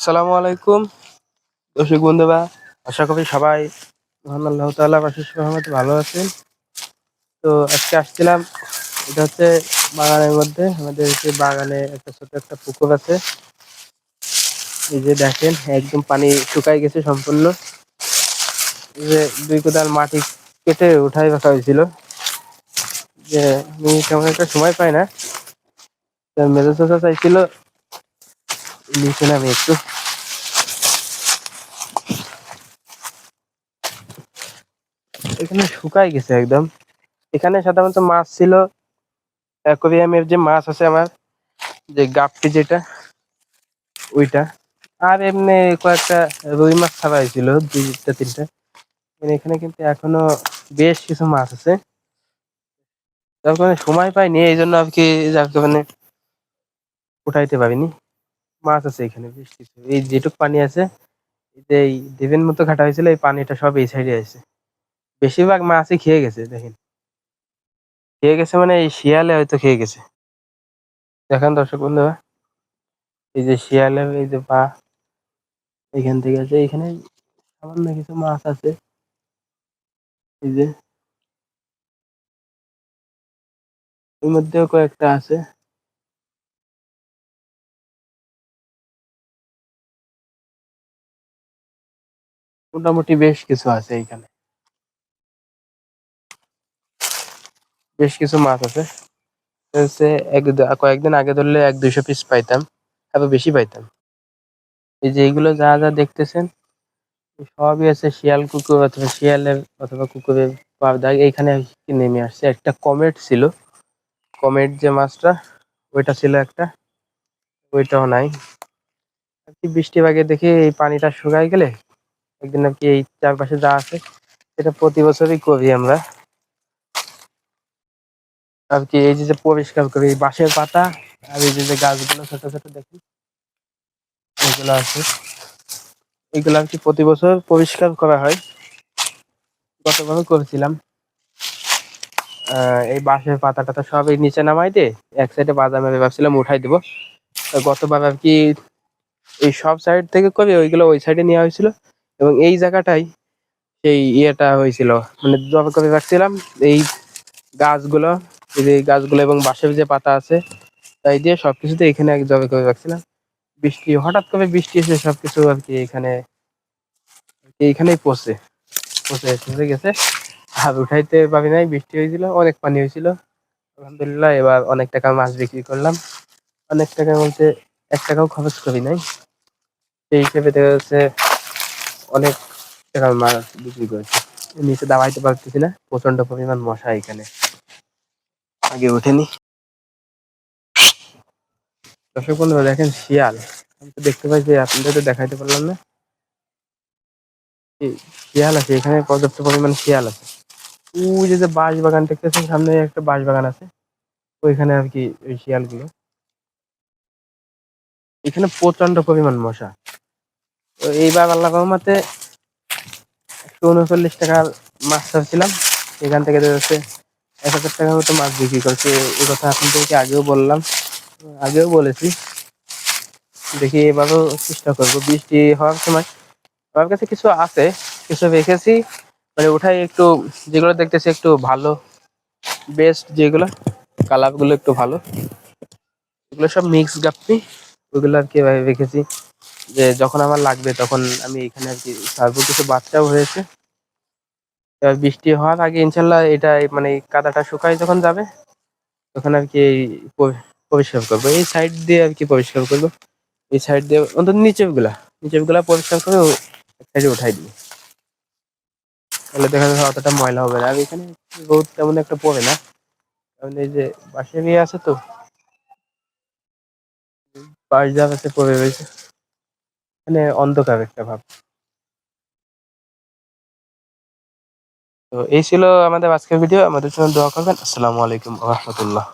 আসসালামু আলাইকুম। দর্শক বন্ধুরা, আশা করি সবাই আল্লাহ তাআলা আশিস রহমতে ভালো আছেন। তো আজকে আসছিলাম, এটা হচ্ছে বাগানের মধ্যে, আমাদের যে বাগানে একটা ছোট একটা পুকুর আছে। এই যে দেখেন, একদম পানি শুকাই গেছে সম্পূর্ণ। যে দুই কোদাল মাটি কেটে উঠাই রাখা হয়েছিল। যে আমি তেমন একটা সময় পাই না। মেজো চাচা চাইছিল নিচে নামি একটু। এখানে শুকাই গেছে একদম। এখানে সাধারণত মাছ ছিল, অ্যাকোরিয়ামের যে মাছ আছে আমার, যে গাপটি যেটা, ওইটা। আর এমনি কয়েকটা রুই মাছ ছাড়া হয়েছিল, দুইটা, তিনটা। এখানে কিন্তু এখনও বেশ কিছু মাছ আছে। সময় পাইনি এই জন্য আর কি যার কারণে উঠাইতে পারিনি। মাছ আছে এখানে, বেশ কিছু। এই যেটুক পানি আছে, এই দেবেন মতো ঘাটা হয়েছিল, এই পানিটা সব এই সাইডে আছে। বেশিরভাগ মাছই খেয়ে গেছে, দেখেন। খেয়ে গেছে মানে এই শিয়ালে হয়তো খেয়ে গেছে। দেখেন দর্শক বন্ধুরা, এই যে শিয়ালের এই যে পা, এখান থেকে আছে, এখানে সামান্য কিছু মাছ আছে। এই যে, এর মধ্যেও কয়েকটা আছে। মোটামুটি বেশ কিছু আছে এইখানে। বেশ কিছু মাছ আছে। হচ্ছে এক কয়েকদিন আগে ধরলে এক দুইশো পিস পাইতাম আরও বেশি পাইতাম। এই যে এইগুলো যা যা দেখতেছেন, সবই আছে শিয়াল কুকুর অথবা শিয়ালের অথবা কুকুরের পাবদাগ এইখানে নেমে আসছে। একটা কমেট ছিল। কমেট যে মাছটা, ওইটা ছিল একটা, ওইটাও নাই। বৃষ্টি আগে দেখি এই পানিটা শুকাই গেলে একদিন আর কি এই চারপাশে যা আছে সেটা প্রতি বছরই করি আমরা। আর কি, এই যে পরিষ্কার করি, এই বাঁশের পাতা আর এই যে গাছগুলো, ছোট ছোট দেখি, এগুলো আছে। এগুলো আর কি প্রতি বছর পরিষ্কার করা হয়। গতভাবে করেছিলাম। এই বাঁশের পাতা টাতা সব এই নিচে নামাই দিয়ে এক সাইডে বাদাম ভাবছিলাম উঠাই দেবো। গতবার আর কি এই সব সাইড থেকে করে, ওইগুলো ওই সাইডে নেওয়া হয়েছিল। এবং এই জায়গাটাই সেই ইয়েটা হয়েছিল। মানে জব রাখছিলাম এই গাছগুলো, এই যে গাছগুলো এবং বাঁশের যে পাতা আছে, তাই দিয়ে সবকিছুতে এখানে এক জবে করে রাখছিলাম বৃষ্টি, হঠাৎ করে বৃষ্টি এসে সবকিছু আর কি এখানে এইখানেই পচে পচে পচে গেছে। আর উঠাইতে পারি নাই, বৃষ্টি হয়েছিল, অনেক পানি হয়েছিল। আলহামদুলিল্লাহ, এবার অনেক টাকা মাছ বিক্রি করলাম। অনেক টাকা বলতে এক টাকাও খরচ করি নাই। সেই হিসেবে দেখা যাচ্ছে অনেক টাকা মাছ বিক্রি করেছি। নিচে দাবাইতে পারতেছি না প্রচণ্ড পরিমাণ মশা এখানে। আগে ওঠেনি দর্শক বন্ধুরা, দেখেন শিয়াল। আমি তো দেখতে পাই যে আপনাদের তো দেখাইতে পারলাম না। শিয়াল আছে, এখানে পর্যাপ্ত পরিমাণ শিয়াল আছে। ওই যে বাঁশ বাগান দেখতেছেন, সামনে একটা বাঁশ বাগান আছে। ওইখানে আর কি ওই শিয়ালগুলো। এখানে প্রচণ্ড পরিমাণ মশা। তো এইবার আল্লাহ রহমাতে একশো উনচল্লিশ টাকার মাছ ছাড়ছিলাম এখান থেকে হচ্ছে এক হাজার টাকার মতো মাছ বিক্রি করছে। এই কথা এখন থেকে আগেও বললাম, আগেও বলেছি। দেখি এবারও চেষ্টা করব। বৃষ্টি হওয়ার সময় আমার কাছে কিছু আছে, কিছু রেখেছি। মানে ওঠাই একটু, যেগুলো দেখতেছি একটু ভালো বেস্ট যেগুলো কালারগুলো একটু ভালো। এগুলো সব মিক্স গাপ্পি ওইগুলো আর কি রেখেছি। যে যখন আমার লাগবে তখন আমি এখানে আর কি সারবো কিছু বাচ্চাও হয়েছে। এবার বৃষ্টি হওয়ার আগে ইনশাল্লাহ এটা মানে কাদাটা শুকায় যখন যাবে, তখন আর কি পরিষ্কার করব। এই সাইড দিয়ে আর কি পরিষ্কার করব। এই সাইড দিয়ে অন্তত নিচেরগুলা নিচেরগুলা পরিষ্কার করে সাইডে উঠাই দিই তাহলে দেখা যাচ্ছে অতটা ময়লা হবে না। আর এখানে রোদ তেমন একটা পড়ে না। কারণ এই যে বাসে বিয়ে আছে তো পাশ জায়গাতে পড়ে রয়েছে। মানে অন্ধকার একটা ভাব। তো এই ছিল আমাদের আজকের ভিডিও আমাদের জন্য দোয়া করবেন। আসসালামু আলাইকুম রহমতুল্লাহ।